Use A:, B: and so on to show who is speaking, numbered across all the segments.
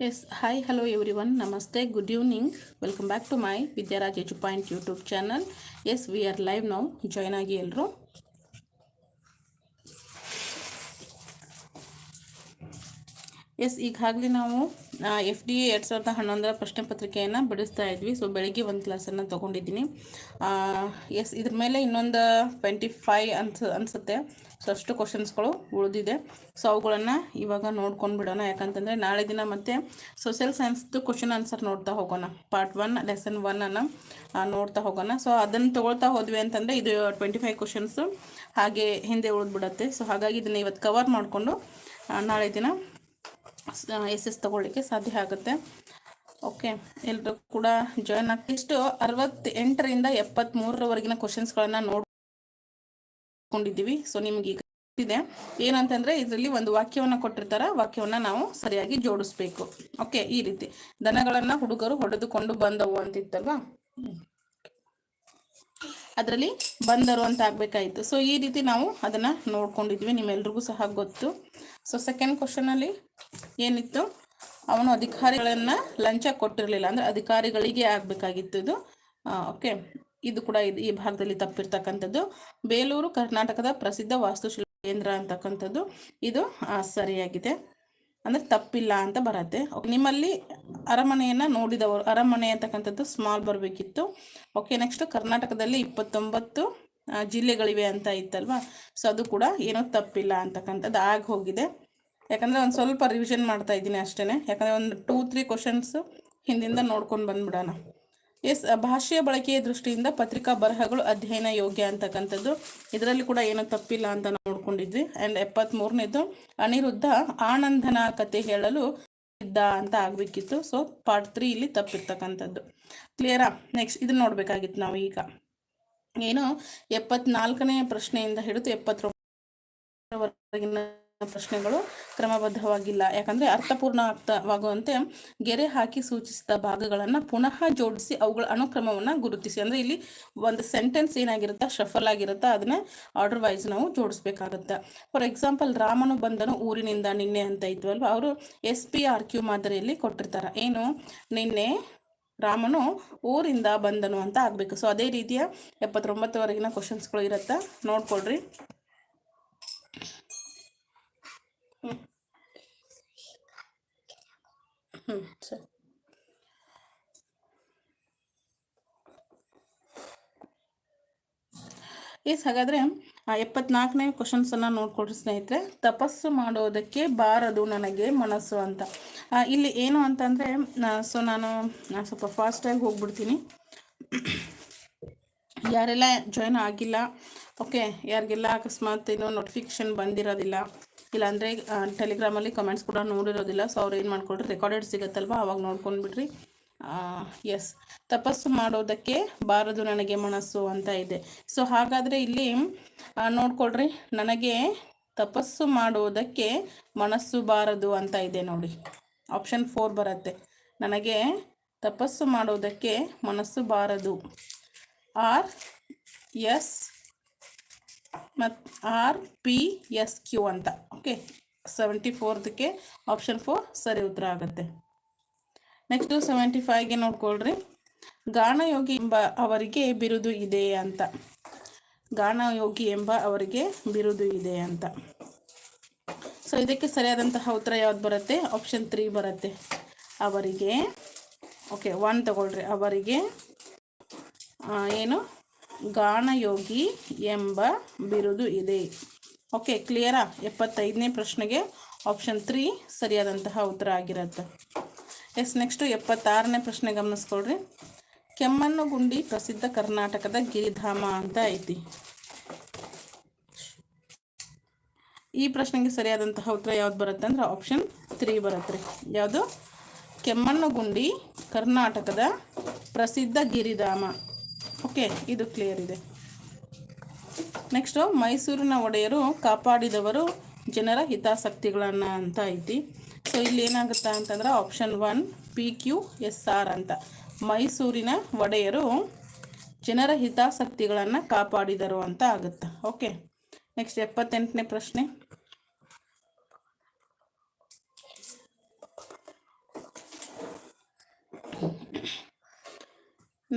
A: Yes, hi, hello everyone. Namaste, good evening. Welcome back to my Vidyaraj Edu Point YouTube channel. Yes, we are live now. Join ಆಗಿ ಎಲ್ಲರೂ S ಈಗಾಗಲೇ ನಾವು F D ಎರಡು ಸಾವಿರದ ಹನ್ನೊಂದರ ಪ್ರಶ್ನೆ ಪತ್ರಿಕೆಯನ್ನು ಬಿಡಿಸ್ತಾ ಇದ್ವಿ. ಸೊ ಬೆಳಗ್ಗೆ ಒಂದು ಕ್ಲಾಸನ್ನು ತೊಗೊಂಡಿದ್ದೀನಿ. ಎಸ್ ಇದ್ರ ಮೇಲೆ ಇನ್ನೊಂದು ಟ್ವೆಂಟಿ ಫೈ ಅನ್ಸ, ಅನಿಸುತ್ತೆ. ಸೊ ಅಷ್ಟು ಕ್ವಶನ್ಸ್ಗಳು ಉಳಿದಿದೆ. ಸೊ ಅವುಗಳನ್ನು ಇವಾಗ ನೋಡ್ಕೊಂಡು ಬಿಡೋಣ. ಯಾಕಂತಂದರೆ ನಾಳೆ ದಿನ ಮತ್ತೆ ಸೋಷಿಯಲ್ ಸೈನ್ಸ್ದು ಕ್ವಶನ್ ಆನ್ಸರ್ ನೋಡ್ತಾ ಹೋಗೋಣ. ಪಾರ್ಟ್ ಒನ್ ಲೆಸನ್ ಒನ್ನನ್ನು ನೋಡ್ತಾ ಹೋಗೋಣ. ಸೊ ಅದನ್ನು ತೊಗೊಳ್ತಾ ಹೋದ್ವಿ ಅಂತಂದರೆ ಇದು ಟ್ವೆಂಟಿ ಫೈವ್ ಕ್ವಶನ್ಸು ಹಾಗೆ ಹಿಂದೆ ಉಳಿದ್ಬಿಡತ್ತೆ ಸೊ ಹಾಗಾಗಿ ಇದನ್ನು ಇವತ್ತು ಕವರ್ ಮಾಡಿಕೊಂಡು ನಾಳೆ ದಿನ ಎಸ್ ಎಸ್ ತಗೊಳ್ಳಿಕ್ಕೆ ಸಾಧ್ಯ ಆಗುತ್ತೆ. ಓಕೆ ಎಲ್ಲರೂ ಕೂಡ ಜಾಯ್ನ್ ಆಗಿ, ಇಷ್ಟು ಅರವತ್ತೆಂಟರಿಂದ ಎಪ್ಪತ್ತ್ಮೂರರವರೆಗಿನ ಕ್ವಶನ್ಸ್ಗಳನ್ನು ನೋಡ್ಕೊಂಡಿದ್ದೀವಿ. ಸೊ ನಿಮ್ಗೆ ಈಗ ಇದೆ ಏನಂತಂದ್ರೆ, ಇದರಲ್ಲಿ ಒಂದು ವಾಕ್ಯವನ್ನು ಕೊಟ್ಟಿರ್ತಾರ. ವಾಕ್ಯವನ್ನು ನಾವು ಸರಿಯಾಗಿ ಜೋಡಿಸ್ಬೇಕು. ಓಕೆ, ಈ ರೀತಿ. ದನಗಳನ್ನ ಹುಡುಗರು ಹೊಡೆದುಕೊಂಡು ಬಂದವು ಅಂತಿತ್ತಲ್ವಾ? ಅದರಲ್ಲಿ ಬಂದರು ಅಂತ ಆಗ್ಬೇಕಾಯ್ತು. ಸೊ ಈ ರೀತಿ ನಾವು ಅದನ್ನ ನೋಡ್ಕೊಂಡಿದ್ವಿ ನಿಮ್ಮೆಲ್ರಿಗೂ ಸಹ ಗೊತ್ತು. ಸೊ ಸೆಕೆಂಡ್ ಕ್ವಶನ್ ಅಲ್ಲಿ ಏನಿತ್ತು? ಅವನು ಅಧಿಕಾರಿಗಳನ್ನ ಲಂಚ ಕೊಟ್ಟಿರಲಿಲ್ಲ. ಅಂದ್ರೆ ಅಧಿಕಾರಿಗಳಿಗೆ ಆಗ್ಬೇಕಾಗಿತ್ತು ಇದು. ಓಕೆ ಇದು ಕೂಡ ಇದು ಈ ಭಾಗದಲ್ಲಿ ತಪ್ಪಿರ್ತಕ್ಕಂಥದ್ದು. ಬೇಲೂರು, ಕರ್ನಾಟಕದ ಪ್ರಸಿದ್ಧ ವಾಸ್ತುಶಿಲ್ಪ ಕೇಂದ್ರ ಅಂತಕ್ಕಂಥದ್ದು. ಇದು ಸರಿಯಾಗಿದೆ. ಅಂದ್ರೆ ತಪ್ಪಿಲ್ಲ ಅಂತ ಬರತ್ತೆ. ನಿಮ್ಮಲ್ಲಿ ಅರಮನೆಯನ್ನ ನೋಡಿದವರು, ಅರಮನೆ ಅಂತಕ್ಕಂಥದ್ದು ಸ್ಮಾಲ್ ಬರಬೇಕಿತ್ತು. ಓಕೆ ನೆಕ್ಸ್ಟ್ ಕರ್ನಾಟಕದಲ್ಲಿ ಇಪ್ಪತ್ತೊಂಬತ್ತು ಜಿಲ್ಲೆಗಳಿವೆ ಅಂತ ಇತ್ತಲ್ವ? ಸೊ ಅದು ಕೂಡ ಏನೋ ತಪ್ಪಿಲ್ಲ ಅಂತಕ್ಕಂಥದ್ದು ಆಗಿ ಹೋಗಿದೆ ಯಾಕಂದರೆ ಒಂದು ಸ್ವಲ್ಪ ರಿವಿಷನ್ ಮಾಡ್ತಾ ಇದ್ದೀನಿ ಅಷ್ಟೇ ಯಾಕಂದರೆ ಒಂದು ಟೂ ತ್ರೀ ಕ್ವಶನ್ಸು ಹಿಂದಿಂದ ನೋಡ್ಕೊಂಡು ಬಂದ್ಬಿಡೋಣ. ಎಸ್ ಭಾಷೆಯ ಬಳಕೆಯ ದೃಷ್ಟಿಯಿಂದ ಪತ್ರಿಕಾ ಬರಹಗಳು ಅಧ್ಯಯನ ಯೋಗ್ಯ ಅಂತಕ್ಕಂಥದ್ದು. ಇದರಲ್ಲಿ ಕೂಡ ಏನೂ ತಪ್ಪಿಲ್ಲ ಅಂತ ನೋಡ್ಕೊಂಡಿದ್ವಿ. ಆ್ಯಂಡ್ ಎಪ್ಪತ್ತ್ಮೂರನೇದು ಅನಿರುದ್ಧ ಆನಂದನ ಕತೆ ಹೇಳಲು ಇದ್ದ ಅಂತ ಆಗಬೇಕಿತ್ತು. ಸೊ ಪಾರ್ಟ್ ತ್ರೀ ಇಲ್ಲಿ ತಪ್ಪಿರ್ತಕ್ಕಂಥದ್ದು. ಕ್ಲಿಯರಾ ನೆಕ್ಸ್ಟ್ ಇದನ್ನ ನೋಡಬೇಕಾಗಿತ್ತು ನಾವು ಈಗ. ಏನು ಎಪ್ಪತ್ನಾಲ್ಕನೇ ಪ್ರಶ್ನೆಯಿಂದ ಹಿಡಿದು ಎಪ್ಪತ್ತರವರೆಗಿನ ಪ್ರಶ್ನೆಗಳು ಕ್ರಮಬದ್ಧವಾಗಿಲ್ಲ. ಯಾಕಂದ್ರೆ ಅರ್ಥಪೂರ್ಣ ಅರ್ಥವಾಗುವಂತೆ ಗೆರೆ ಹಾಕಿ ಸೂಚಿಸಿದ ಭಾಗಗಳನ್ನು ಪುನಃ ಜೋಡಿಸಿ ಅವುಗಳ ಅನುಕ್ರಮವನ್ನು ಗುರುತಿಸಿ. ಅಂದ್ರೆ ಇಲ್ಲಿ ಒಂದು ಸೆಂಟೆನ್ಸ್ ಏನಾಗಿರುತ್ತೆ? ಶಫಲ್ ಆಗಿರುತ್ತೆ. ಅದನ್ನ ಆರ್ಡರ್ ವೈಸ್ ನಾವು ಜೋಡಿಸ್ಬೇಕಾಗುತ್ತೆ. ಫಾರ್ ಎಕ್ಸಾಂಪಲ್ ರಾಮನು ಬಂದನು ಊರಿನಿಂದ ನಿನ್ನೆ ಅಂತ ಇದ್ವಲ್ವ? ಅವರು ಎಸ್ ಪಿ ಆರ್ ಕ್ಯೂ ಮಾದರಿಯಲ್ಲಿ ಕೊಟ್ಟಿರ್ತಾರೆ. ಏನು? ನಿನ್ನೆ ರಾಮನು ಊರಿಂದ ಬಂದನು ಅಂತ ಆಗಬೇಕು. ಸೊ ಅದೇ ರೀತಿಯ ಎಪ್ಪತ್ತೊಂಬತ್ತುವರೆಗಿನ ಕ್ವಶನ್ಸ್ಗಳು ಇರುತ್ತೆ? ನೋಡ್ಕೊಳ್ರಿ. ಹ್ಞೂ ಸರಿ. ಎಸ್, ಹಾಗಾದರೆ ಎಪ್ಪತ್ನಾಲ್ಕನೇ ಕ್ವಶನ್ಸನ್ನು ನೋಡ್ಕೊಡ್ರಿ ಸ್ನೇಹಿತರೆ. ತಪಸ್ಸು ಮಾಡೋದಕ್ಕೆ ಬಾರದು ನನಗೆ ಮನಸ್ಸು ಅಂತ. ಇಲ್ಲಿ ಏನು ಅಂತಂದರೆ ಸೊ ನಾನು ಸ್ವಲ್ಪ ಫಾಸ್ಟಾಗಿ ಹೋಗ್ಬಿಡ್ತೀನಿ. ಯಾರೆಲ್ಲ ಜಾಯ್ನ್ ಆಗಿಲ್ಲ ಓಕೆ ಯಾರಿಗೆಲ್ಲ ಅಕಸ್ಮಾತ್ ಏನೋ ನೋಟಿಫಿಕೇಶನ್ ಬಂದಿರೋದಿಲ್ಲ, ಇಲ್ಲಾಂದರೆ ಟೆಲಿಗ್ರಾಮಲ್ಲಿ ಕಮೆಂಟ್ಸ್ ಕೂಡ ನೋಡಿರೋದಿಲ್ಲ ಸೊ ಅವ್ರು ಏನು ಮಾಡ್ಕೊಳ್ರಿ ರೆಕಾರ್ಡೆಡ್ ಸಿಗುತ್ತಲ್ವ, ಅವಾಗ ನೋಡ್ಕೊಂಡ್ಬಿಡ್ರಿ. ಎಸ್ ತಪಸ್ಸು ಮಾಡೋದಕ್ಕೆ ಬಾರದು ನನಗೆ ಮನಸ್ಸು ಅಂತ ಇದೆ. ಸೊ ಹಾಗಾದರೆ ಇಲ್ಲಿ ನೋಡ್ಕೊಳ್ರಿ. ನನಗೆ ತಪಸ್ಸು ಮಾಡೋದಕ್ಕೆ ಮನಸ್ಸು ಬಾರದು ಅಂತ ಇದೆ ನೋಡಿ. ಆಪ್ಷನ್ ಫೋರ್ ಬರುತ್ತೆ. ನನಗೆ ತಪಸ್ಸು ಮಾಡೋದಕ್ಕೆ ಮನಸ್ಸು ಬಾರದು. ಆರ್ ಎಸ್ ಮತ್ತು ಆರ್ ಪಿ ಎಸ್ ಕ್ಯೂ ಅಂತ. ಓಕೆ ಸೆವೆಂಟಿ ಫೋರ್ದಕ್ಕೆ ಆಪ್ಷನ್ ಫೋರ್ ಸರಿ ಉತ್ತರ ಆಗುತ್ತೆ. Next seventy ಫೈವ್ಗೆ ನೋಡ್ಕೊಳ್ರಿ. ಗಾಣಯೋಗಿ ಎಂಬ ಅವರಿಗೆ ಬಿರುದು ಇದೆ ಅಂತ. ಗಾನಯೋಗಿ ಎಂಬ ಅವರಿಗೆ ಬಿರುದು ಇದೆ ಅಂತ. ಸೊ ಇದಕ್ಕೆ ಸರಿಯಾದಂತಹ ಉತ್ತರ ಯಾವ್ದು ಬರುತ್ತೆ? ಆಪ್ಷನ್ ತ್ರೀ ಬರುತ್ತೆ. ಅವರಿಗೆ ಓಕೆ ಒನ್ ತಗೊಳ್ರಿ. ಅವರಿಗೆ ಏನು? ಗಾಣಯೋಗಿ ಎಂಬ ಬಿರುದು ಇದೆ. ಓಕೆ ಕ್ಲಿಯರಾ ಎಪ್ಪತ್ತೈದನೇ ಪ್ರಶ್ನೆಗೆ ಆಪ್ಷನ್ ತ್ರೀ ಸರಿಯಾದಂತಹ ಉತ್ತರ ಆಗಿರುತ್ತೆ. ಎಸ್ ನೆಕ್ಸ್ಟು ಎಪ್ಪತ್ತಾರನೇ ಪ್ರಶ್ನೆ ಗಮನಿಸ್ಕೊಳ್ರಿ. ಕೆಮ್ಮಣ್ಣುಗುಂಡಿ ಪ್ರಸಿದ್ಧ ಕರ್ನಾಟಕದ ಗಿರಿಧಾಮ ಅಂತ ಐತಿ. ಈ ಪ್ರಶ್ನೆಗೆ ಸರಿಯಾದಂತಹ ಉತ್ತರ ಯಾವ್ದು ಬರುತ್ತೆ ಅಂದ್ರೆ ಆಪ್ಷನ್ ತ್ರೀ ಬರುತ್ತೆ ರೀ. ಯಾವುದು? ಕೆಮ್ಮಣ್ಣುಗುಂಡಿ ಕರ್ನಾಟಕದ ಪ್ರಸಿದ್ಧ ಗಿರಿಧಾಮ. ಓಕೆ ಇದು ಕ್ಲಿಯರ್ ಇದೆ. ನೆಕ್ಸ್ಟು ಮೈಸೂರಿನ ಒಡೆಯರು ಕಾಪಾಡಿದವರು ಜನರ ಹಿತಾಸಕ್ತಿಗಳನ್ನು ಅಂತ ಐತಿ. ಸೊ ಇಲ್ಲಿ ಏನಾಗುತ್ತೆ ಅಂತಂದ್ರೆ option one P Q S R ಅಂತ. ಮೈಸೂರಿನ ಒಡೆಯರು ಜನರ ಹಿತಾಸಕ್ತಿಗಳನ್ನು ಕಾಪಾಡಿದರು ಅಂತ ಆಗುತ್ತೆ. ಓಕೆ ನೆಕ್ಸ್ಟ್ ಎಪ್ಪತ್ತೆಂಟನೇ ಪ್ರಶ್ನೆ.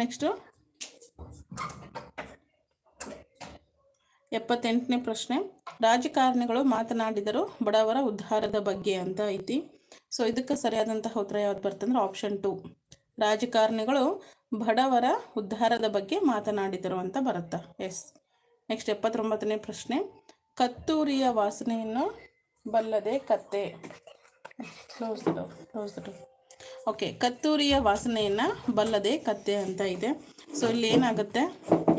A: ನೆಕ್ಸ್ಟು ಎಪ್ಪತ್ತೆಂಟನೇ ಪ್ರಶ್ನೆ. ರಾಜಕಾರಣಿಗಳು ಮಾತನಾಡಿದರು ಬಡವರ ಉದ್ಧಾರದ ಬಗ್ಗೆ ಅಂತ ಐತಿ. ಸೊ ಇದಕ್ಕೆ ಸರಿಯಾದಂತಹ ಉತ್ತರ ಯಾವ್ದು ಬರ್ತಂದ್ರೆ ಆಪ್ಷನ್ ಟು ರಾಜಕಾರಣಿಗಳು ಬಡವರ ಉದ್ಧಾರದ ಬಗ್ಗೆ ಮಾತನಾಡಿದರು ಅಂತ ಬರುತ್ತೆ. ಎಸ್ ನೆಕ್ಸ್ಟ್ ಎಪ್ಪತ್ತೊಂಬತ್ತನೇ ಪ್ರಶ್ನೆ. ಕತ್ತೂರಿಯ ವಾಸನೆಯನ್ನು ಬಲ್ಲದೆ ಕತ್ತೆ. ಓಕೆ ಕತ್ತೂರಿಯ ವಾಸನೆಯನ್ನು ಬಲ್ಲದೆ ಕತ್ತೆ ಅಂತ ಇದೆ. ಸೊ ಇಲ್ಲಿ ಏನಾಗುತ್ತೆ?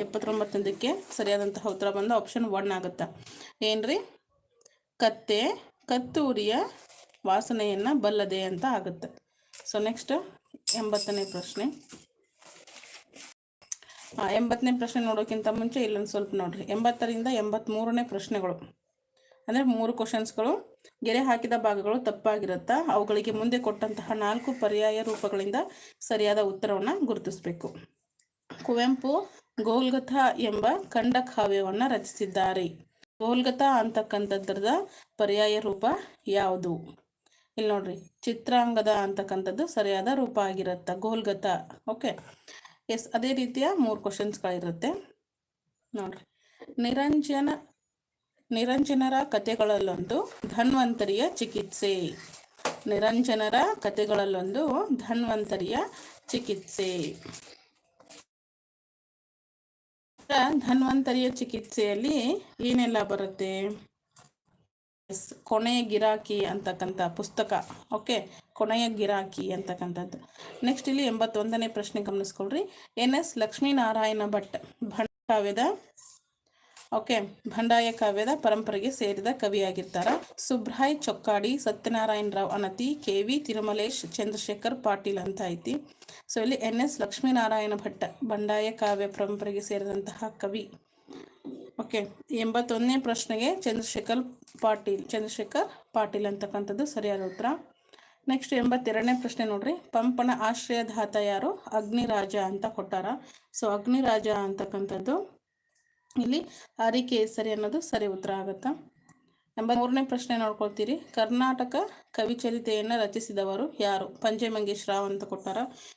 A: ಎಪ್ಪತ್ತೊಂಬತ್ತನೇದಕ್ಕೆ ಸರಿಯಾದಂತಹ ಉತ್ತರ ಬಂದು ಆಪ್ಷನ್ ಒನ್ ಆಗುತ್ತೆ. ಏನ್ರಿ? ಕತ್ತೆ, ಕತ್ತೂರಿಯ ವಾಸನೆಯನ್ನು ಬಲ್ಲದೆ ಅಂತ ಆಗುತ್ತೆ. ಸೊ ನೆಕ್ಸ್ಟ್ ಎಂಬತ್ತನೇ ಪ್ರಶ್ನೆ. ಎಂಬತ್ತನೇ ಪ್ರಶ್ನೆ ನೋಡೋಕ್ಕಿಂತ ಮುಂಚೆ ಇಲ್ಲೊಂದು ಸ್ವಲ್ಪ ನೋಡ್ರಿ. ಎಂಬತ್ತರಿಂದ ಎಂಬತ್ತ್ಮೂರನೇ ಪ್ರಶ್ನೆಗಳು. ಅಂದರೆ ಮೂರು ಕ್ವಶನ್ಸ್ಗಳು ಗೆರೆ ಹಾಕಿದ ಭಾಗಗಳು ತಪ್ಪಾಗಿರುತ್ತಾ? ಅವುಗಳಿಗೆ ಮುಂದೆ ಕೊಟ್ಟಂತಹ ನಾಲ್ಕು ಪರ್ಯಾಯ ರೂಪಗಳಿಂದ ಸರಿಯಾದ ಉತ್ತರವನ್ನು ಗುರುತಿಸಬೇಕು. ಕುವೆಂಪು ಗೋಲ್ಗಥ ಎಂಬ ಖಂಡ ಕಾವ್ಯವನ್ನು ರಚಿಸಿದ್ದಾರೆ. ಗೋಲ್ಗಥ ಅಂತಕ್ಕಂಥದ್ರದ ಪರ್ಯಾಯ ರೂಪ ಯಾವುದು? ಇಲ್ಲಿ ನೋಡ್ರಿ, ಚಿತ್ರಾಂಗದ ಅಂತಕ್ಕಂಥದ್ದು ಸರಿಯಾದ ರೂಪ ಆಗಿರುತ್ತೆ ಗೋಲ್ಗತ ಓಕೆ? ಎಸ್, ಅದೇ ರೀತಿಯ ಮೂರು ಕ್ವಶನ್ಸ್ಗಳಿರುತ್ತೆ ನೋಡ್ರಿ, ನಿರಂಜನ, ನಿರಂಜನರ ಕಥೆಗಳಲ್ಲೊಂದು ಧನ್ವಂತರಿಯ ಚಿಕಿತ್ಸೆ. ನಿರಂಜನರ ಕಥೆಗಳಲ್ಲೊಂದು ಧನ್ವಂತರಿಯ ಚಿಕಿತ್ಸೆ. ಧನ್ವಂತರಿಯ ಚಿಕಿತ್ಸೆಯಲ್ಲಿ ಏನೆಲ್ಲ ಬರುತ್ತೆ? ಕೊನೆಯ ಗಿರಾಕಿ ಅಂತಕ್ಕಂಥ ಪುಸ್ತಕ. ಓಕೆ, ಕೊನೆಯ ಗಿರಾಕಿ ಅಂತಕ್ಕಂಥದ್ದು. ನೆಕ್ಸ್ಟ್ ಇಲ್ಲಿ ಎಂಬತ್ತೊಂದನೇ ಪ್ರಶ್ನೆ ಗಮನಿಸ್ಕೊಳ್ರಿ. ಎನ್ ಎಸ್ ಲಕ್ಷ್ಮೀನಾರಾಯಣ ಭಟ್ ಭಂಡ ಕಾವ್ಯದ ಓಕೆ ಭಂಡಾಯ ಕಾವ್ಯದ ಪರಂಪರೆಗೆ ಸೇರಿದ ಕವಿಯಾಗಿರ್ತಾರ. ಸುಬ್ರಾಯ್ ಚೊಕ್ಕಾಡಿ, ಸತ್ಯನಾರಾಯಣ ರಾವ್ ಅನತಿ ಕೆ ವಿ ತಿರುಮಲೇಶ್, ಚಂದ್ರಶೇಖರ್ ಪಾಟೀಲ್ ಅಂತ ಐತಿ. ಸೊ ಇಲ್ಲಿ ಎನ್ ಎಸ್ ಲಕ್ಷ್ಮೀನಾರಾಯಣ ಭಟ್ಟ ಬಂಡಾಯ ಕಾವ್ಯ ಪರಂಪರೆಗೆ ಸೇರಿದಂತಹ ಕವಿ. ಓಕೆ, ಎಂಬತ್ತೊಂದನೇ ಪ್ರಶ್ನೆಗೆ ಚಂದ್ರಶೇಖರ್ ಪಾಟೀಲ್ ಚಂದ್ರಶೇಖರ್ ಪಾಟೀಲ್ ಅಂತಕ್ಕಂಥದ್ದು ಸರಿಯಾದ ಉತ್ತರ. ನೆಕ್ಸ್ಟ್ ಎಂಬತ್ತೆರಡನೇ ಪ್ರಶ್ನೆ ನೋಡ್ರಿ. ಪಂಪನ ಆಶ್ರಯದಾತ ಯಾರು? ಅಗ್ನಿರಾಜ ಅಂತ ಕೊಟ್ಟಾರ. ಸೊ ಅಗ್ನಿರಾಜ ಅಂತಕ್ಕಂಥದ್ದು ಇಲ್ಲಿ ಸರಿ ಅನ್ನೋದು ಸರಿ ಉತ್ತರ ಆಗುತ್ತಾ? ಎಂಬ ಮೂರನೇ ಪ್ರಶ್ನೆ ನೋಡ್ಕೊಳ್ತೀರಿ. ಕರ್ನಾಟಕ ಕವಿಚರಿತೆಯನ್ನು ರಚಿಸಿದವರು ಯಾರು? ಪಂಜೆ ರಾವ್ ಅಂತ ಕೊಟ್ಟಾರ.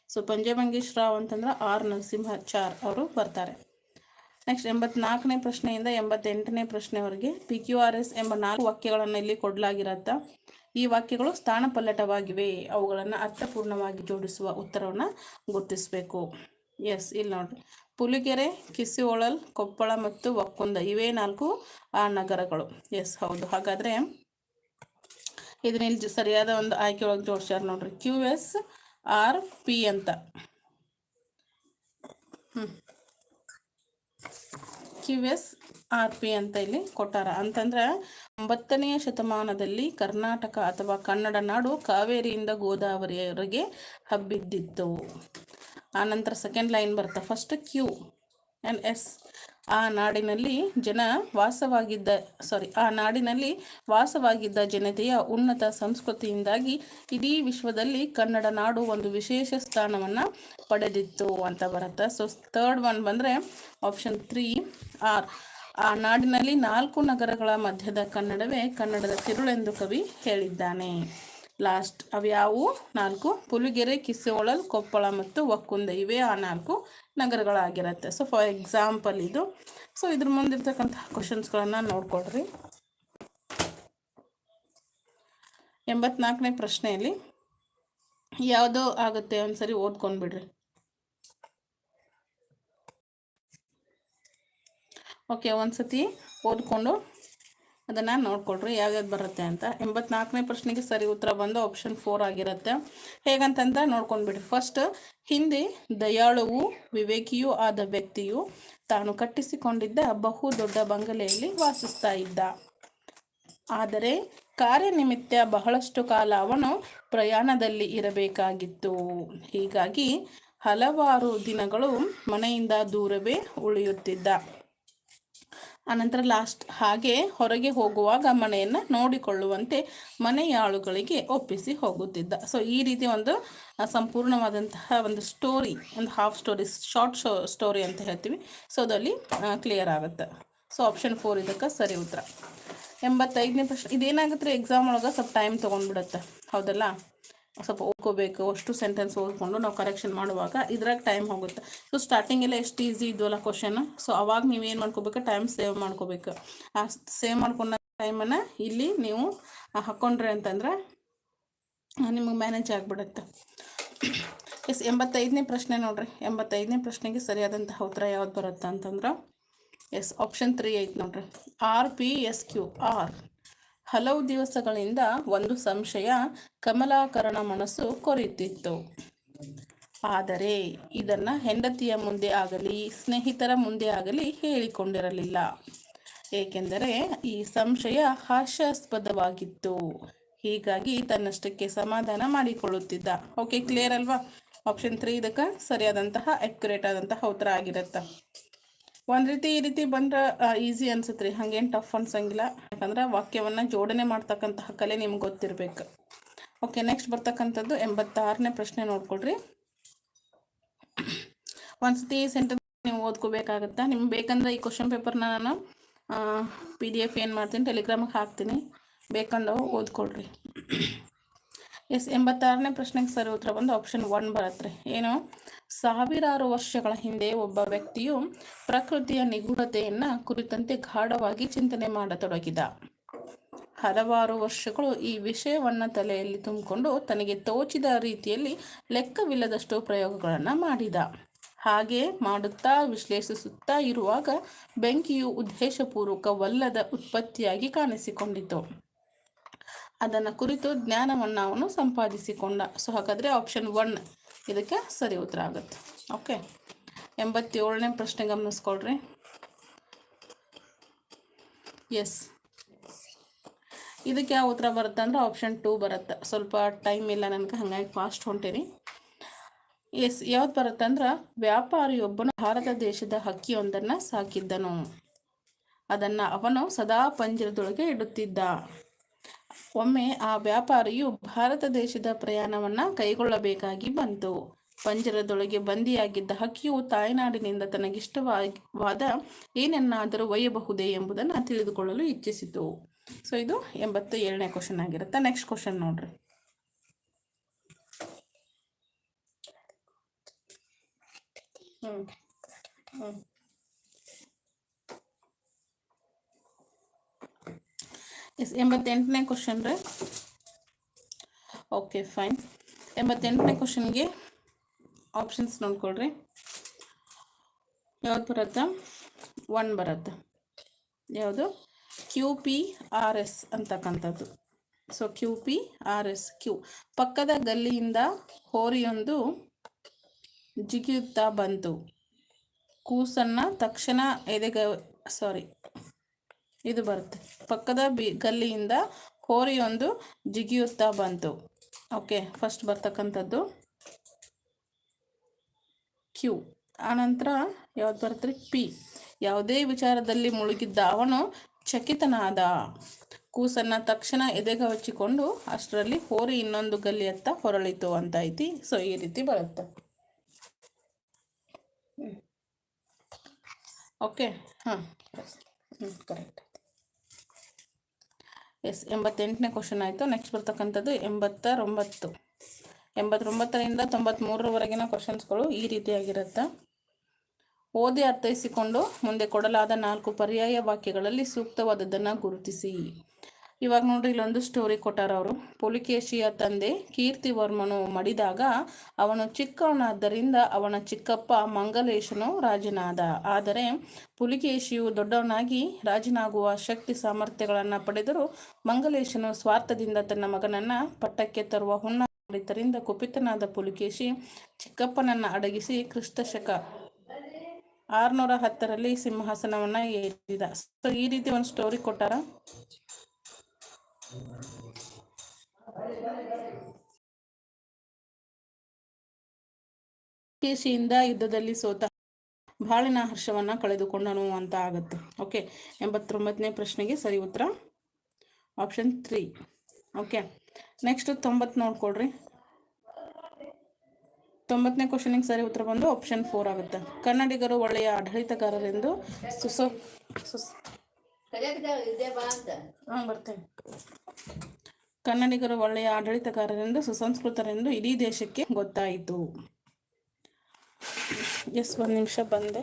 A: ಸೊ ಪಂಜೆ ರಾವ್ ಅಂತಂದ್ರೆ ಆರ್ ನರಸಿಂಹಾಚಾರ್ ಅವರು ಬರ್ತಾರೆ. ನೆಕ್ಸ್ಟ್ ಎಂಬತ್ನಾಲ್ಕನೇ ಪ್ರಶ್ನೆಯಿಂದ ಎಂಬತ್ತೆಂಟನೇ ಪ್ರಶ್ನೆವರೆಗೆ ಪಿ ಕ್ಯೂ ಆರ್ ಎಸ್ ಎಂಬ ನಾಲ್ಕು ವಾಕ್ಯಗಳನ್ನು ಇಲ್ಲಿ ಕೊಡಲಾಗಿರತ್ತ. ಈ ವಾಕ್ಯಗಳು ಸ್ಥಾನಪಲ್ಲಟವಾಗಿವೆ. ಅವುಗಳನ್ನು ಅರ್ಥಪೂರ್ಣವಾಗಿ ಜೋಡಿಸುವ ಉತ್ತರವನ್ನು ಗುರುತಿಸಬೇಕು. ಎಸ್ ಇಲ್ಲಿ ನೋಡ್ರಿ. ಪುಲಿಗೆರೆ ಕಿಸಿಒಳಲ್ ಕೊಪ್ಪಳ ಮತ್ತು ಒಕ್ಕುಂದ ಇವೇ ನಾಲ್ಕು, ಆ, ನಗರಗಳು. ಎಸ್ ಹೌದು. ಹಾಗಾದರೆ ಇದನ್ನ ಸರಿಯಾದ ಒಂದು ಆಯ್ಕೆ ಒಳಗೆ ಜೋಡಿಸ್ಯಾರ ನೋಡ್ರಿ. ಕ್ಯೂ ಎಸ್ ಆರ್ ಪಿ ಅಂತ. ಕ್ಯೂ ಎಸ್ ಆರ್ ಪಿ ಅಂತ ಇಲ್ಲಿ ಕೊಟ್ಟಾರ. ಅಂತಂದ್ರೆ ಒಂಬತ್ತನೆಯ ಶತಮಾನದಲ್ಲಿ ಕರ್ನಾಟಕ ಅಥವಾ ಕನ್ನಡ ನಾಡು ಕಾವೇರಿಯಿಂದ ಗೋದಾವರಿಯವರೆಗೆ ಹಬ್ಬಿದ್ದಿತ್ತು. ಆನಂತರ ಸೆಕೆಂಡ್ ಲೈನ್ ಬರುತ್ತೆ. ಫಸ್ಟ್ ಕ್ಯೂ ಆ್ಯಂಡ್ ಎಸ್ ಆ ನಾಡಿನಲ್ಲಿ ಜನ ವಾಸವಾಗಿದ್ದ ಸಾರಿ ಆ ನಾಡಿನಲ್ಲಿ ವಾಸವಾಗಿದ್ದ ಜನತೆಯ ಉನ್ನತ ಸಂಸ್ಕೃತಿಯಿಂದಾಗಿ ಇಡೀ ವಿಶ್ವದಲ್ಲಿ ಕನ್ನಡ ನಾಡು ಒಂದು ವಿಶೇಷ ಸ್ಥಾನವನ್ನು ಪಡೆದಿತ್ತು ಅಂತ ಬರುತ್ತೆ. ಸೊ ಥರ್ಡ್ ಒನ್ ಬಂದರೆ ಆಪ್ಷನ್ ತ್ರೀ ಆರ್ ಆ ನಾಡಿನಲ್ಲಿ ನಾಲ್ಕು ನಗರಗಳ ಮಧ್ಯದ ಕನ್ನಡವೇ ಕನ್ನಡದ ತಿರುಳೆಂದು ಕವಿ ಹೇಳಿದ್ದಾನೆ. ಲಾಸ್ಟ್ ಅವ್ಯಾವು ನಾಲ್ಕು. ಪುಲಿಗೆರೆ, ಕಿಸೆಹೊಳಲ್, ಕೊಪ್ಪಳ ಮತ್ತು ಒಕ್ಕುಂದ ಇವೇ. ಆ ನಾಲ್ಕು ನಗರಗಳಾಗಿರುತ್ತೆ. ಸೊ ಫಾರ್ ಎಕ್ಸಾಂಪಲ್ ಇದು. ಸೊ ಇದ್ರ ಮುಂದಿರ್ತಕ್ಕಂತಹ ಕ್ವಶನ್ಸ್ಗಳನ್ನು ನೋಡ್ಕೊಳ್ರಿ. ಎಂಬತ್ನಾಲ್ಕನೇ ಪ್ರಶ್ನೆಯಲ್ಲಿ ಯಾವುದೋ ಆಗುತ್ತೆ ಒಂದ್ಸರಿ ಓದ್ಕೊಂಡ್ಬಿಡ್ರಿ ಓಕೆ ಒಂದ್ಸತಿ ಓದ್ಕೊಂಡು ಅದನ್ನು ನೋಡ್ಕೊಳ್ರಿ ಯಾವ್ಯಾವ್ದು ಬರುತ್ತೆ ಅಂತ. ಎಂಬತ್ನಾಲ್ಕನೇ ಪ್ರಶ್ನೆಗೆ ಸರಿ ಉತ್ತರ ಬಂದು ಆಪ್ಷನ್ ಫೋರ್ ಆಗಿರುತ್ತೆ. ಹೇಗಂತಂದ್ರೆ ನೋಡ್ಕೊಂಡ್ಬಿಡಿ ಫಸ್ಟ್ ಹಿಂದೆ ದಯಾಳುವು ವಿವೇಕಿಯೂ ಆದ ವ್ಯಕ್ತಿಯು ತಾನು ಕಟ್ಟಿಸಿಕೊಂಡಿದ್ದ ಬಹು ದೊಡ್ಡ ಬಂಗಲೆಯಲ್ಲಿ ವಾಸಿಸ್ತಾ ಇದ್ದ. ಆದರೆ ಕಾರ್ಯನಿಮಿತ್ತ ಬಹಳಷ್ಟು ಕಾಲ ಅವನು ಪ್ರಯಾಣದಲ್ಲಿ ಇರಬೇಕಾಗಿತ್ತು. ಹೀಗಾಗಿ ಹಲವಾರು ದಿನಗಳು ಮನೆಯಿಂದ ದೂರವೇ ಉಳಿಯುತ್ತಿದ್ದ. ಅನಂತರ ಲಾಸ್ಟ್ ಹಾಗೆ ಹೊರಗೆ ಹೋಗುವಾಗ ಮನೆಯನ್ನು ನೋಡಿಕೊಳ್ಳುವಂತೆ ಮನೆಯಾಳುಗಳಿಗೆ ಒಪ್ಪಿಸಿ ಹೋಗುತ್ತಿದ್ದ. ಸೊ ಈ ರೀತಿ ಒಂದು ಸಂಪೂರ್ಣವಾದಂತಹ ಒಂದು ಸ್ಟೋರಿ ಒಂದು half story short show story ಅಂತ ಹೇಳ್ತೀವಿ. ಸೊ ಅದಲ್ಲಿ ಕ್ಲಿಯರ್ ಆಗುತ್ತೆ. ಸೊ ಆಪ್ಷನ್ ಫೋರ್ ಇದಕ್ಕೆ ಸರಿ ಉತ್ತರ. ಎಂಬತ್ತೈದನೇ ಪ್ರಶ್ನೆ, ಇದೇನಾಗುತ್ತೆ ಎಕ್ಸಾಮ್ ಒಳಗೆ? ಸ್ವಲ್ಪ ಟೈಮ್ ತೊಗೊಂಡ್ಬಿಡುತ್ತೆ. ಹೌದಲ್ಲ? ಸ್ವಲ್ಪ ಓದ್ಕೋಬೇಕು, ಅಷ್ಟು ಸೆಂಟೆನ್ಸ್ ಓದ್ಕೊಂಡು ನಾವು ಕರೆಕ್ಷನ್ ಮಾಡುವಾಗ ಇದ್ರಾಗ ಟೈಮ್ ಹೋಗುತ್ತೆ. ಸೊ ಸ್ಟಾರ್ಟಿಂಗೆಲ್ಲ ಎಷ್ಟು ಈಸಿ ಇದ್ವಲ್ಲ ಕ್ವಶನ್ ಸೊ ಅವಾಗ ನೀವು ಏನು ಮಾಡ್ಕೋಬೇಕು? ಟೈಮ್ ಸೇವ್ ಮಾಡ್ಕೋಬೇಕು. ಆ ಸೇವ್ ಮಾಡ್ಕೊಂಡ ಟೈಮನ್ನು ಇಲ್ಲಿ ನೀವು ಹಾಕ್ಕೊಂಡ್ರಿ ಅಂತಂದ್ರೆ ನಿಮಗೆ ಮ್ಯಾನೇಜ್ ಆಗಿಬಿಡುತ್ತೆ. ಎಸ್ ಎಂಬತ್ತೈದನೇ ಪ್ರಶ್ನೆ ನೋಡ್ರಿ. ಎಂಬತ್ತೈದನೇ ಪ್ರಶ್ನೆಗೆ ಸರಿಯಾದಂತಹ ಉತ್ತರ ಯಾವ್ದು ಬರುತ್ತೆ ಅಂತಂದ್ರೆ ಎಸ್ ಆಪ್ಷನ್ ತ್ರೀ ಐತೆ ನೋಡ್ರಿ. R P S Q R ಹಲವು ದಿವಸಗಳಿಂದ ಒಂದು ಸಂಶಯ ಕಮಲಾಕರಣ ಮನಸ್ಸು ಕೊರೆಯುತ್ತಿತ್ತು. ಆದರೆ ಇದನ್ನು ಹೆಂಡತಿಯ ಮುಂದೆ ಆಗಲಿ, ಸ್ನೇಹಿತರ ಮುಂದೆ ಆಗಲಿ ಹೇಳಿಕೊಂಡಿರಲಿಲ್ಲ. ಏಕೆಂದರೆ ಈ ಸಂಶಯ ಹಾಸ್ಯಾಸ್ಪದವಾಗಿತ್ತು. ಹೀಗಾಗಿ ತನ್ನಷ್ಟಕ್ಕೆ ಸಮಾಧಾನ ಮಾಡಿಕೊಳ್ಳುತ್ತಿದ್ದ. ಓಕೆ ಕ್ಲಿಯರ್ ಅಲ್ವಾ? ಆಪ್ಷನ್ ತ್ರೀ ಇದಕ್ಕೆ ಸರಿಯಾದಂತಹ ಅಕ್ಯುರೇಟ್ ಆದಂತಹ ಉತ್ತರ ಆಗಿರುತ್ತೆ. ಒಂದು ರೀತಿ ಈ ರೀತಿ ಬಂದ್ರೆ ಈಸಿ ಅನ್ಸುತ್ತೆ ಹಂಗೇನು ಟಫ್ ಅನ್ಸಂಗಿಲ್ಲ. ಯಾಕಂದ್ರೆ ವಾಕ್ಯವನ್ನು ಜೋಡಣೆ ಮಾಡ್ತಕ್ಕಂತಹ ಕಲೆ ನಿಮ್ಗೆ ಗೊತ್ತಿರಬೇಕು. ಓಕೆ ನೆಕ್ಸ್ಟ್ ಬರ್ತಕ್ಕಂಥದ್ದು ಎಂಬತ್ತಾರನೇ ಪ್ರಶ್ನೆ ನೋಡ್ಕೊಳ್ರಿ. ಒಂದ್ಸತಿ ಸೆಂಟೆನ್ಸ್ ನೀವು ಓದ್ಕೋಬೇಕಾಗತ್ತೆ? ನಿಮ್ಗೆ ಬೇಕಂದ್ರೆ ಈ ಕ್ವಶನ್ ಪೇಪರ್ನ ನಾನು ಪಿ ಡಿ ಎಫ್ ಏನು ಮಾಡ್ತೀನಿ ಟೆಲಿಗ್ರಾಮಿಗೆ ಹಾಕ್ತೀನಿ. ಬೇಕಂದ್ರೆ ಓದ್ಕೊಳ್ರಿ. ಎಸ್ ಎಂಬತ್ತಾರನೇ ಪ್ರಶ್ನೆಗೆ ಸರಿ ಉತ್ತರ ಬಂದು ಆಪ್ಷನ್ ಒನ್ ಬರುತ್ತೆ ಏನು? ಸಾವಿರಾರು ವರ್ಷಗಳ ಹಿಂದೆ ಒಬ್ಬ ವ್ಯಕ್ತಿಯು ಪ್ರಕೃತಿಯ ನಿಗೂಢತೆಯನ್ನು ಕುರಿತಂತೆ ಗಾಢವಾಗಿ ಚಿಂತನೆ ಮಾಡತೊಡಗಿದ. ಹಲವಾರು ವರ್ಷಗಳು ಈ ವಿಷಯವನ್ನು ತಲೆಯಲ್ಲಿ ತುಂಬಿಕೊಂಡು ತನಗೆ ತೋಚಿದ ರೀತಿಯಲ್ಲಿ ಲೆಕ್ಕವಿಲ್ಲದಷ್ಟು ಪ್ರಯೋಗಗಳನ್ನು ಮಾಡಿದ. ಹಾಗೆ ಮಾಡುತ್ತಾ ವಿಶ್ಲೇಷಿಸುತ್ತಾ ಇರುವಾಗ ಬೆಂಕಿಯು ಉದ್ದೇಶಪೂರ್ವಕವಲ್ಲದ ಉತ್ಪತ್ತಿಯಾಗಿ ಕಾಣಿಸಿಕೊಂಡಿತು. ಅದನ್ನು ಕುರಿತು ಜ್ಞಾನವನ್ನು ಅವನು ಸಂಪಾದಿಸಿಕೊಂಡ. ಸೊ ಹಾಗಾದರೆ ಆಪ್ಷನ್ ಒನ್ ಇದಕ್ಕೆ ಸರಿ ಉತ್ತರ ಆಗುತ್ತೆ. ಓಕೆ. ಎಂಬತ್ತೇಳನೇ ಪ್ರಶ್ನೆ ಗಮನಿಸ್ಕೊಳ್ರಿ. ಎಸ್ ಇದಕ್ಕೆ ಯಾವ ಉತ್ತರ ಬರುತ್ತೆ ಅಂದ್ರೆ ಆಪ್ಷನ್ ಟೂ ಬರುತ್ತೆ. ಸ್ವಲ್ಪ ಟೈಮ್ ಇಲ್ಲ, ನನಗೆ ಹಾಗಾಗಿ ಫಾಸ್ಟ್ ಹೊಂಟಿರಿ. ಎಸ್ ಯಾವ್ದು ಬರುತ್ತೆ ಅಂದ್ರೆ ವ್ಯಾಪಾರಿಯೊಬ್ಬನು ಭಾರತ ದೇಶದ ಹಕ್ಕಿಯೊಂದನ್ನು ಸಾಕಿದ್ದನು. ಅದನ್ನು ಅವನು ಸದಾ ಪಂಜರದೊಳಗೆ ಇಡುತ್ತಿದ್ದ. ಒಮ್ಮೆ ಆ ವ್ಯಾಪಾರಿಯು ಭಾರತ ದೇಶದ ಪ್ರಯಾಣವನ್ನು ಕೈಗೊಳ್ಳಬೇಕಾಗಿ ಬಂತು. ಪಂಜರದೊಳಗೆ ಬಂದಿಯಾಗಿದ್ದ ಹಕ್ಕಿಯು ತಾಯ್ನಾಡಿನಿಂದ ತನಗಿಷ್ಟವಾದ ಏನನ್ನಾದರೂ ಒಯ್ಯಬಹುದೇ ಎಂಬುದನ್ನು ತಿಳಿದುಕೊಳ್ಳಲು ಇಚ್ಛಿಸಿತು. ಸೊ ಇದು ಎಂಬತ್ತ ಏಳನೇ ಕ್ವಶನ್ ಆಗಿರುತ್ತೆ. ನೆಕ್ಸ್ಟ್ ಕ್ವಶನ್ ನೋಡ್ರಿ. ಹ್ಞೂ ಹ್ಞೂ ಎಸ್ ಎಂಬತ್ತೆಂಟನೇ ಕ್ವಶನ್ ರೀ ಓಕೆ ಫೈನ್ ಎಂಬತ್ತೆಂಟನೇ ಕ್ವಶನ್ಗೆ ಆಪ್ಷನ್ಸ್ ನೋಡ್ಕೊಳ್ರಿ ಯಾವ್ದು ಬರುತ್ತೆ ಒನ್ ಬರುತ್ತೆ ಯಾವುದು ಕ್ಯೂ ಪಿ ಆರ್ ಎಸ್ ಅಂತಕ್ಕಂಥದ್ದು so Q P R S Q ಪಕ್ಕದ ಗಲ್ಲಿಯಿಂದ ಹೋರಿಯೊಂದು ಜಿಗಿಯುತ್ತಾ ಬಂತು. ಕೂಸನ್ನು ತಕ್ಷಣ ಎದೆಗ ಸಾರಿ ಇದು ಬರುತ್ತೆ. ಪಕ್ಕದ ಬಿ, ಗಲ್ಲಿಯಿಂದ ಹೋರಿಯೊಂದು ಜಿಗಿಯುತ್ತಾ ಬಂತು. ಓಕೆ ಫಸ್ಟ್ ಬರ್ತಕ್ಕಂಥದ್ದು. ಕ್ಯೂ ಆನಂತರ ಯಾವ್ದು ಬರುತ್ತೆ? ಪಿ ಯಾವುದೇ ವಿಚಾರದಲ್ಲಿ ಮುಳುಗಿದ್ದ ಅವನು ಚಕಿತನಾದ. ಕೂಸನ್ನು ತಕ್ಷಣ ಎದೆಗವಚ್ಚಿಕೊಂಡು ಅಷ್ಟರಲ್ಲಿ ಹೋರಿ ಇನ್ನೊಂದು ಗಲ್ಲಿಯತ್ತ ಹೊರಳಿತು ಅಂತ ಐತಿ. ಸೊ ಈ ರೀತಿ ಬರುತ್ತೆ. ಓಕೆ ಹಾಂ. ಕರೆಕ್ಟ್ ಎಸ್, ಎಂಬತ್ತೆಂಟನೇ ಕ್ವಶನ್ ಆಯಿತು. ನೆಕ್ಸ್ಟ್ ಬರ್ತಕ್ಕಂಥದ್ದು ಎಂಬತ್ತರೊಂಬತ್ತು ಎಂಬತ್ತೊಂಬತ್ತರಿಂದ ತೊಂಬತ್ತ್ಮೂರರವರೆಗಿನ ಕ್ವಶನ್ಸ್ಗಳು ಈ ರೀತಿಯಾಗಿರುತ್ತೆ. ಓದಿ ಅರ್ಥೈಸಿಕೊಂಡು ಮುಂದೆ ಕೊಡಲಾದ ನಾಲ್ಕು ಪರ್ಯಾಯ ವಾಕ್ಯಗಳಲ್ಲಿ ಸೂಕ್ತವಾದದ್ದನ್ನು ಗುರುತಿಸಿ. ಇವಾಗ ನೋಡ್ರಿ ಇಲ್ಲೊಂದು ಸ್ಟೋರಿ ಕೊಟ್ಟಾರ ಅವರು. ಪುಲಿಕೇಶಿಯ ತಂದೆ ಕೀರ್ತಿವರ್ಮನು ಮಡಿದಾಗ ಅವನು ಚಿಕ್ಕವನಾದ್ದರಿಂದ ಅವನ ಚಿಕ್ಕಪ್ಪ ಮಂಗಲೇಶನು ರಾಜನಾದ. ಆದರೆ ಪುಲಿಕೇಶಿಯು ದೊಡ್ಡವನಾಗಿ ರಾಜನಾಗುವ ಶಕ್ತಿ ಸಾಮರ್ಥ್ಯಗಳನ್ನು ಪಡೆದರೂ ಮಂಗಲೇಶನು ಸ್ವಾರ್ಥದಿಂದ ತನ್ನ ಮಗನನ್ನು ಪಟ್ಟಕ್ಕೆ ತರುವ ಹುಣ್ಣ ಮಾಡಿದ್ದರಿಂದ ಕುಪಿತನಾದ ಪುಲಿಕೇಶಿ ಚಿಕ್ಕಪ್ಪನನ್ನು ಅಡಗಿಸಿ ಕ್ರಿಸ್ತಶಕ ಆರುನೂರ ಹತ್ತರಲ್ಲಿ ಸಿಂಹಾಸನವನ್ನು ಏರಿದ. ಸೊ ಈ ರೀತಿ ಒಂದು ಸ್ಟೋರಿ ಕೊಟ್ಟಾರ? ಕೇಶಿಯಿಂದ ಯುದ್ಧದಲ್ಲಿ ಸೋತ ಬಾಳಿನ ಹರ್ಷವನ್ನ ಕಳೆದುಕೊಂಡನು ಅಂತ ಆಗುತ್ತೆ. ಓಕೆ, ಎಂಬತ್ತೊಂಬತ್ತನೇ ಪ್ರಶ್ನೆಗೆ ಸರಿ ಉತ್ತರ? ಆಪ್ಷನ್ ತ್ರೀ ಓಕೆ ನೆಕ್ಸ್ಟ್ ತೊಂಬತ್ ನೋಡ್ಕೊಡ್ರಿ ತೊಂಬತ್ತನೇ ಕ್ವಶನಿಗೆ ಸರಿ ಉತ್ತರ ಬಂದು ಆಪ್ಷನ್ ಫೋರ್ ಆಗುತ್ತೆ. ಕನ್ನಡಿಗರು ಒಳ್ಳೆಯ ಆಡಳಿತಗಾರರೆಂದು ಸುಸೋ ಸುಸ್ ಕನ್ನಡಿಗರು ಒಳ್ಳೆಯ ಆಡಳಿತಗಾರರೆಂದು ಸುಸಂಸ್ಕೃತರೆಂದು ಇಡೀ ದೇಶಕ್ಕೆ ಗೊತ್ತಾಯಿತು. ಎಸ್ ಒಂದು ನಿಮಿಷ ಬಂದೆ.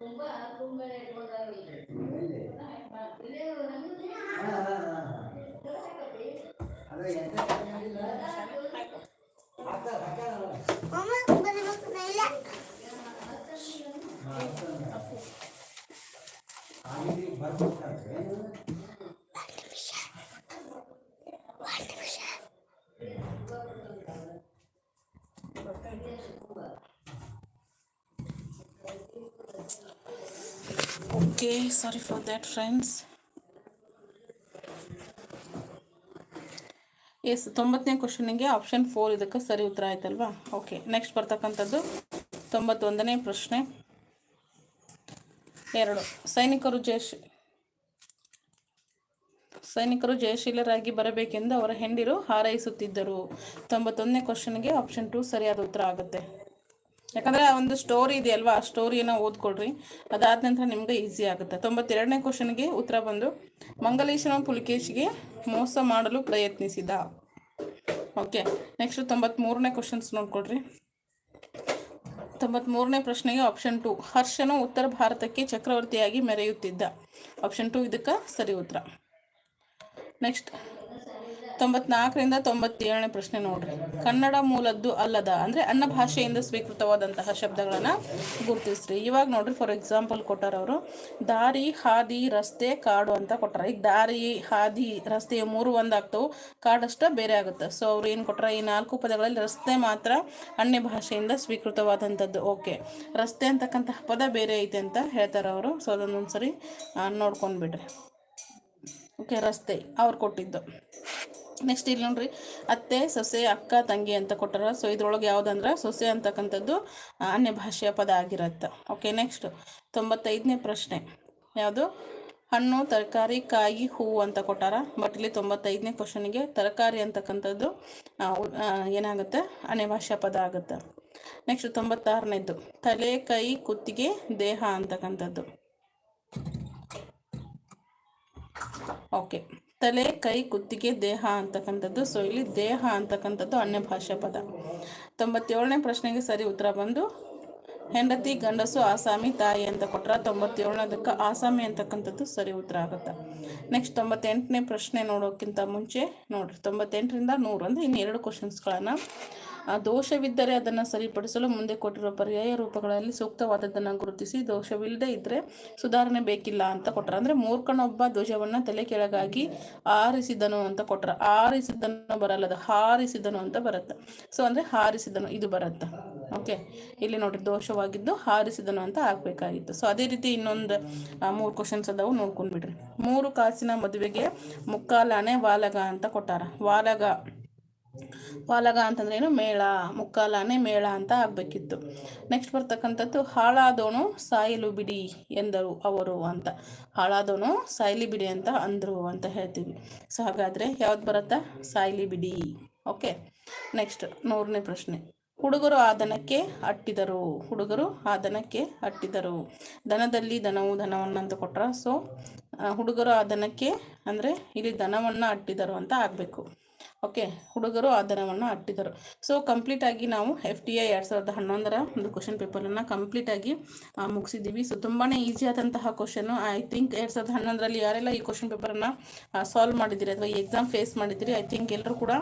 A: ತುಂಬ ಕುಂಬಳ ಇಟ್ಕೊಂಡಾಗ okay sorry for that friends yes ತೊಂಬತ್ತನೇ ಕ್ವಶನಿಗೆ ಆಪ್ಷನ್ ಫೋರ್ ಇದಕ್ಕೆ ಸರಿ ಉತ್ತರ ಆಯ್ತಲ್ವಾ? ಓಕೆ ನೆಕ್ಸ್ಟ್ ಬರ್ತಕ್ಕಂಥದ್ದು ತೊಂಬತ್ತೊಂದನೇ ಪ್ರಶ್ನೆ. ಎರಡು. ಸೈನಿಕರು ಜಯಶಿ, ಸೈನಿಕರು ಜಯಶೀಲರಾಗಿ ಬರಬೇಕೆಂದು ಅವರ ಹೆಂಡಿರು ಹಾರೈಸುತ್ತಿದ್ದರು. ತೊಂಬತ್ತೊಂದನೇ ಕ್ವಶನ್ಗೆ ಆಪ್ಷನ್ ಟು ಸರಿಯಾದ ಉತ್ತರ ಆಗುತ್ತೆ. ಯಾಕಂದರೆ ಆ ಒಂದು ಸ್ಟೋರಿ ಇದೆಯಲ್ವಾ ಆ ಸ್ಟೋರಿಯನ್ನು ಓದ್ಕೊಳ್ರಿ. ಅದಾದ ನಂತರ ನಿಮ್ಗೆ ಈಸಿ ಆಗುತ್ತೆ. ತೊಂಬತ್ತೆರಡನೇ ಕ್ವಶನ್ಗೆ ಉತ್ತರ ಬಂದು ಮಂಗಲೇಶ್ವರ ಪುಲಿಕೇಶಿಗೆ ಮೋಸ ಮಾಡಲು ಪ್ರಯತ್ನಿಸಿದ. ಓಕೆ, ನೆಕ್ಸ್ಟ್ ತೊಂಬತ್ತ್ಮೂರನೇ ಕ್ವಶನ್ಸ್ ನೋಡ್ಕೊಳ್ರಿ. ತೊಂಬತ್ಮೂರನೇ ಪ್ರಶ್ನೆಗೆ ಆಪ್ಷನ್ ಟು ಹರ್ಷನು ಉತ್ತರ ಭಾರತಕ್ಕೆ ಚಕ್ರವರ್ತಿಯಾಗಿ ಮೆರೆಯುತ್ತಿದ್ದ. ಆಪ್ಷನ್ ಟು ಇದಕ್ಕೆ ಸರಿ ಉತ್ತರ. ನೆಕ್ಸ್ಟ್ ತೊಂಬತ್ನಾಲ್ಕರಿಂದ ತೊಂಬತ್ತೇಳನೇ ಪ್ರಶ್ನೆ ನೋಡ್ರಿ. ಕನ್ನಡ ಮೂಲದ್ದು ಅಲ್ಲದ, ಅಂದರೆ ಅನ್ನ ಭಾಷೆಯಿಂದ ಸ್ವೀಕೃತವಾದಂತಹ ಶಬ್ದಗಳನ್ನು ಗುರುತಿಸ್ರಿ. ಇವಾಗ ನೋಡ್ರಿ ಫಾರ್ ಎಕ್ಸಾಂಪಲ್ ಕೊಟ್ಟಾರ ಅವರು. ದಾರಿ, ಹಾದಿ, ರಸ್ತೆ, ಕಾಡು ಅಂತ ಕೊಟ್ಟಾರ. ಈಗ ದಾರಿ, ಹಾದಿ ರಸ್ತೆ ಮೂರು ಒಂದಾಗ್ತವು. ಕಾಡಷ್ಟ ಬೇರೆ ಆಗುತ್ತೆ. ಸೊ ಅವ್ರು ಏನು ಕೊಟ್ಟರೆ ಈ ನಾಲ್ಕು ಪದಗಳಲ್ಲಿ ರಸ್ತೆ ಮಾತ್ರ ಅನ್ಯ ಭಾಷೆಯಿಂದ ಸ್ವೀಕೃತವಾದಂಥದ್ದು ಓಕೆ ರಸ್ತೆ ಅಂತಕ್ಕಂತಹ ಪದ ಬೇರೆ ಐತೆ ಅಂತ ಹೇಳ್ತಾರೆ ಅವರು. ಸೊ ಅದನ್ನೊಂದ್ಸರಿ ನೋಡ್ಕೊಂಡು ಬಿಡ್ರಿ. ಓಕೆ ರಸ್ತೆ ಅವ್ರು ಕೊಟ್ಟಿದ್ದು. ನೆಕ್ಸ್ಟ್ ಇಲ್ಲಿ ನೋಡ್ರಿ, ಅತ್ತೆ, ಸೊಸೆ, ಅಕ್ಕ, ತಂಗಿ ಅಂತ ಕೊಟ್ಟಾರ. ಸೊ ಇದ್ರೊಳಗೆ ಯಾವುದಂದ್ರೆ ಸೊಸೆ ಅಂತಕ್ಕಂಥದ್ದು ಅನ್ಯ ಭಾಷೆಯ ಪದ ಆಗಿರತ್ತೆ. ಓಕೆ ನೆಕ್ಸ್ಟ್ ತೊಂಬತ್ತೈದನೇ ಪ್ರಶ್ನೆ. ಯಾವುದು? ಹಣ್ಣು, ತರಕಾರಿ, ಕಾಯಿ, ಹೂವು ಅಂತ ಕೊಟ್ಟಾರ. ಬಟ್ ಇಲ್ಲಿ ತೊಂಬತ್ತೈದನೇ ಕ್ವಶನಿಗೆ ತರಕಾರಿ ಅಂತಕ್ಕಂಥದ್ದು ಏನಾಗುತ್ತೆ? ಅನ್ಯ ಭಾಷಾ ಪದ ಆಗುತ್ತೆ. ನೆಕ್ಸ್ಟ್ ತೊಂಬತ್ತಾರನೇದ್ದು ತಲೆ, ಕೈ, ಕುತ್ತಿಗೆ, ದೇಹ ಅಂತಕ್ಕಂಥದ್ದು. ಓಕೆ. ತಲೆ, ಕೈ, ಕುತ್ತಿಗೆ, ದೇಹ ಅಂತಕ್ಕಂಥದ್ದು. ಸೊ ಇಲ್ಲಿ ದೇಹ ಅಂತಕ್ಕಂಥದ್ದು ಅನ್ಯ ಭಾಷಾ ಪದ. ತೊಂಬತ್ತೇಳನೇ ಪ್ರಶ್ನೆಗೆ ಸರಿ ಉತ್ತರ ಬಂದು, ಹೆಂಡತಿ, ಗಂಡಸು, ಆಸಾಮಿ, ತಾಯಿ ಅಂತ ಕೊಟ್ರ ತೊಂಬತ್ತೇಳನೇದಕ್ಕೆ ಆಸಾಮಿ ಅಂತಕ್ಕಂಥದ್ದು ಸರಿ ಉತ್ತರ ಆಗುತ್ತೆ. ನೆಕ್ಸ್ಟ್ ತೊಂಬತ್ತೆಂಟನೇ ಪ್ರಶ್ನೆ ನೋಡೋಕ್ಕಿಂತ ಮುಂಚೆ ನೋಡ್ರಿ. ತೊಂಬತ್ತೆಂಟರಿಂದ ನೂರು ಅಂದರೆ ಇನ್ನು ಎರಡು ಕ್ವಶನ್ಸ್ಗಳನ್ನು ದೋಷವಿದ್ದರೆ ಅದನ್ನು ಸರಿಪಡಿಸಲು ಮುಂದೆ ಕೊಟ್ಟಿರುವ ಪರ್ಯಾಯ ರೂಪಗಳಲ್ಲಿ ಸೂಕ್ತವಾದದ್ದನ್ನು ಗುರುತಿಸಿ ದೋಷವಿಲ್ಲದೆ ಇದ್ದರೆ ಸುಧಾರಣೆ ಬೇಕಿಲ್ಲ ಅಂತ ಕೊಟ್ಟರು ಅಂದರೆ ಮೂರ್ಖನೊಬ್ಬ ಧ್ವಜವನ್ನು ತಲೆ ಕೆಳಗಾಗಿ ಆರಿಸಿದನು ಅಂತ ಕೊಟ್ಟರು ಆರಿಸಿದನು ಬರಲ್ಲ ಅದು ಹಾರಿಸಿದನು ಅಂತ ಬರುತ್ತೆ. ಸೊ ಅಂದರೆ ಹಾರಿಸಿದನು, ಇದು ಬರುತ್ತೆ. ಓಕೆ ಇಲ್ಲಿ ನೋಡಿ ದೋಷವಾಗಿದ್ದು ಹಾರಿಸಿದನು ಅಂತ ಆಗಬೇಕಾಗಿತ್ತು. ಸೊ ಅದೇ ರೀತಿ ಇನ್ನೊಂದು ಮೂರು ಕ್ವಶನ್ಸ್ ಅದಾವು ನೋಡ್ಕೊಂಡ್ಬಿಡ್ರಿ ಮೂರು ಕಾಸಿನ ಮದುವೆಗೆ ಮುಕ್ಕಾಲಾನೆ ವಾಲಗ ಅಂತ ಕೊಟ್ಟಾರ. ವಾಲಗ ವಾಲಗ ಅಂತಂದ್ರೆ ಏನು? ಮೇಳ, ಮುಕ್ಕಾಲಾನೆ ಮೇಳ ಅಂತ ಆಗಬೇಕಿತ್ತು. ನೆಕ್ಸ್ಟ್ ಬರ್ತಕ್ಕಂಥದ್ದು ಹಾಳಾದೋನು ಸಾಯಿಲು ಬಿಡಿ ಎಂದರು ಅವರು ಅಂತ. ಹಾಳಾದೋನು ಸಾಯಲಿ ಬಿಡಿ ಅಂತ ಅಂದರು ಅಂತ ಹೇಳ್ತೀವಿ. ಸೊ ಹಾಗಾದರೆ ಯಾವ್ದು ಬರುತ್ತಾ? ಸಾಯಿಲಿ ಬಿಡಿ. ಓಕೆ ನೆಕ್ಸ್ಟ್ ನೂರನೇ ಪ್ರಶ್ನೆ. ಹುಡುಗರು ಆದನಕ್ಕೆ ಅಟ್ಟಿದರು. ಹುಡುಗರು ಆದನಕ್ಕೆ ಅಟ್ಟಿದರು. ದನದಲ್ಲಿ ದನವು ದನವನ್ನು ಅಂತ ಕೊಟ್ರ ಸೊ ಹುಡುಗರು ಆದನಕ್ಕೆ ಅಂದರೆ ಇಲ್ಲಿ ದನವನ್ನು ಅಟ್ಟಿದರು ಅಂತ ಆಗಬೇಕು. ಓಕೆ, ಹುಡುಗರು ಆ ದನವನ್ನು ಅಟ್ಟಿದರು ಸೊ ಕಂಪ್ಲೀಟಾಗಿ ನಾವು ಎಫ್ ಟಿ ಐ ಎರಡು ಸಾವಿರದ ಹನ್ನೊಂದರ ಒಂದು ಕ್ವಶನ್ ಪೇಪರನ್ನು ಕಂಪ್ಲೀಟಾಗಿ ಮುಗಿಸಿದ್ದೀವಿ. ಸೊ ತುಂಬಾ ಈಸಿ ಆದಂತಹ ಕ್ವಶನು ಐ ಥಿಂಕ್ ಎರಡು ಸಾವಿರದ ಹನ್ನೊಂದರಲ್ಲಿ ಯಾರೆಲ್ಲ ಈ ಕ್ವಶನ್ ಪೇಪರನ್ನು ಸಾಲ್ವ್ ಮಾಡಿದ್ದೀರಿ ಅಥವಾ ಈ ಎಕ್ಸಾಮ್ ಫೇಸ್ ಮಾಡಿದ್ದೀರಿ ಐ ಥಿಂಕ್ ಎಲ್ಲರೂ ಕೂಡ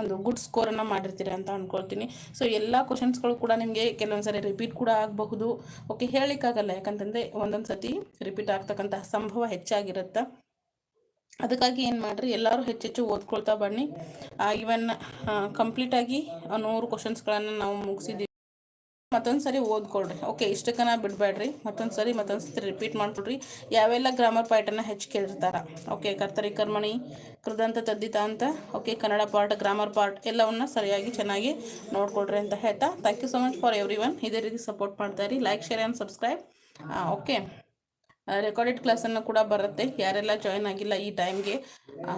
A: ಒಂದು ಗುಡ್ ಸ್ಕೋರನ್ನು ಮಾಡಿರ್ತೀರಿ ಅಂತ ಅಂದ್ಕೊಳ್ತೀನಿ ಸೊ ಎಲ್ಲ ಕ್ವಶನ್ಸ್ಗಳು ಕೂಡ ನಿಮಗೆ ಕೆಲವೊಂದು ಸರಿ ರಿಪೀಟ್ ಕೂಡ ಆಗಬಹುದು. ಓಕೆ ಹೇಳಲಿಕ್ಕಾಗಲ್ಲ ಯಾಕಂತಂದರೆ ಒಂದೊಂದು ಸತಿ ರಿಪೀಟ್ ಆಗ್ತಕ್ಕಂತಹ ಸಂಭವ ಹೆಚ್ಚಾಗಿರುತ್ತೆ. ಅದಕ್ಕಾಗಿ ಏನು ಮಾಡಿರಿ, ಎಲ್ಲರೂ ಹೆಚ್ಚೆಚ್ಚು ಓದ್ಕೊಳ್ತಾ ಬನ್ನಿ. ಇವನ್ ಕಂಪ್ಲೀಟಾಗಿ ನೂರು ಕ್ವಶನ್ಸ್ಗಳನ್ನು ನಾವು ಮುಗಿಸಿದ್ದೀವಿ ಮತ್ತೊಂದು ಸರಿ ಓದ್ಕೊಳ್ರಿ. ಓಕೆ ಇಷ್ಟಕ್ಕನ ಬಿಡಬೇಡ್ರಿ. ಮತ್ತೊಂದು ಸರಿ ಮತ್ತೊಂದು ಸರಿ ರಿಪೀಟ್ ಮಾಡ್ಕೊಡ್ರಿ ಯಾವೆಲ್ಲ ಗ್ರಾಮರ್ ಪಾರ್ಟನ್ನು ಹೆಚ್ಚು ಕೇಳಿರ್ತಾರೆ? ಓಕೆ ಕರ್ತರಿ, ಕರ್ಮಣಿ, ಕೃದಂತ, ತದ್ದಿತ ಅಂತ. Okay Kannada part grammar part ಎಲ್ಲವನ್ನ ಸರಿಯಾಗಿ ಚೆನ್ನಾಗಿ ನೋಡ್ಕೊಳ್ರಿ ಅಂತ ಹೇಳ್ತಾ. Thank you so much for every ಇದೇ ರೀತಿ ಸಪೋರ್ಟ್ ಮಾಡ್ತಾ like share and subscribe okay recorded ಕ್ಲಾಸನ್ನು ಕೂಡ ಬರುತ್ತೆ. ಯಾರೆಲ್ಲ ಜಾಯ್ನ್ ಆಗಿಲ್ಲ ಈ ಟೈಮ್ಗೆ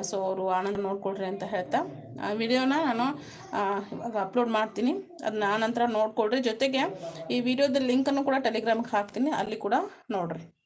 A: ಸೊ ಅವರು ಆನಂದ ನೋಡ್ಕೊಳ್ರಿ ಅಂತ ಹೇಳ್ತಾ. ಆ, ವಿಡಿಯೋನ ನಾನು ಇವಾಗ ಅಪ್ಲೋಡ್ ಮಾಡ್ತೀನಿ. ಅದನ್ನ ಆ ನಂತರ ನೋಡ್ಕೊಳ್ರಿ. ಜೊತೆಗೆ ಈ ವಿಡಿಯೋದ ಲಿಂಕನ್ನು ಕೂಡ ಟೆಲಿಗ್ರಾಮ್ಗೆ ಹಾಕ್ತೀನಿ. ಅಲ್ಲಿ ಕೂಡ ನೋಡಿರಿ.